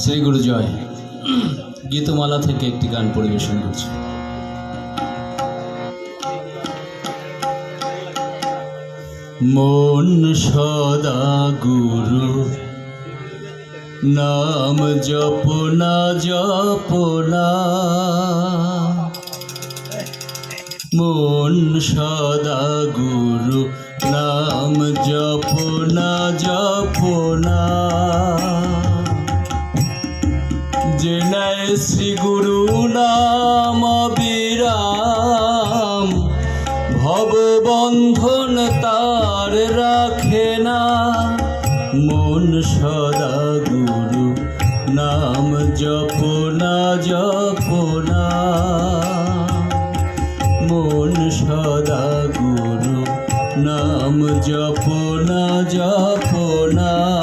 শ্রী গুরু জয় গীতমালা থেকে একটি গান পরিবেশন করছি। মন সদা গুরু, নাম জপনা জপনা। মন সদা গুরু, নাম জপনা জপনা। শ্রী গুরু নাম বিরাম ভববন্ধন তার রাখে না। মন সদা গুরু নাম জপনা জপনা। মন সদা গুরু নাম জপনা জপনা।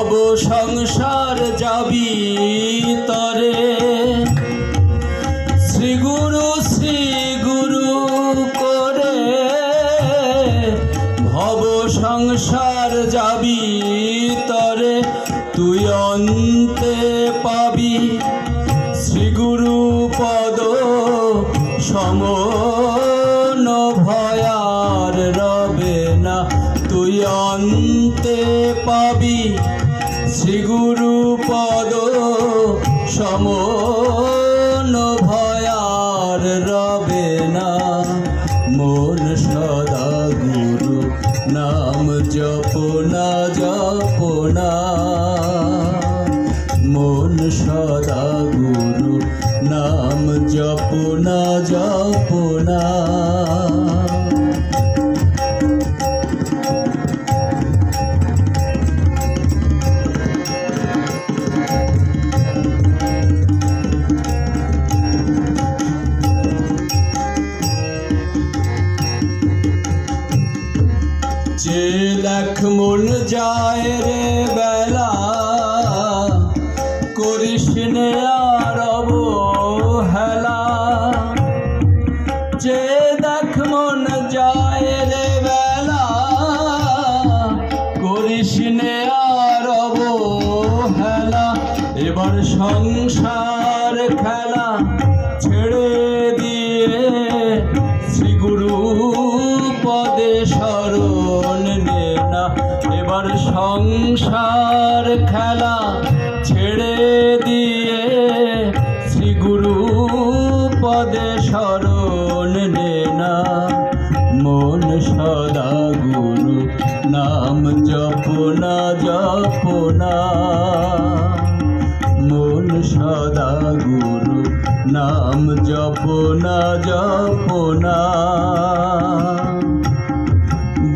ভব সংসার যাবি তরে। শ্রী গুরু শ্রী গুরু করে ভব সংসার যাবি তরে। তুই অন্তে পদ সমন ভয়ার রবে না। মন সদা গুরু নাম জপনা জপনা। মন সদা গুরু নাম জপনা জপনা। দেখ মন যায় রে বেলা। করিস আর হেলা যে দেখ মন যায় রে বেলা। করিস আর হেলা এবার সংসার সংসার খেলা ছেড়ে দিয়ে শ্রী গুরু পদে শরণ নে না। মন সদা গুরু, নাম জপনা জপনা মন সদা গুরু, নাম জপনা জপনা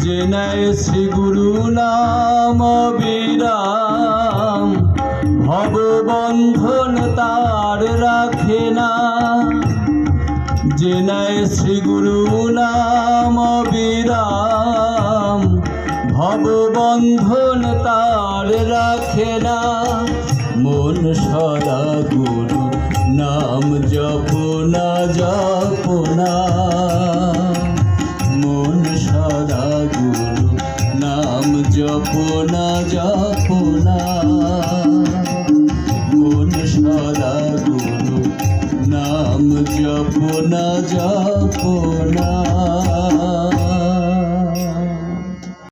যে নেয় শ্রী গুরু নাম বন্ধন তার রাখে না। যে নেয় শ্রী গুরু নাম বিরাম ভব বন্ধন তার রাখে না। মন সদা গুরু নাম জপনা জপনা। মন সদা গুরু নাম জপনা জপনা। গুরু নাম জপনা জপনা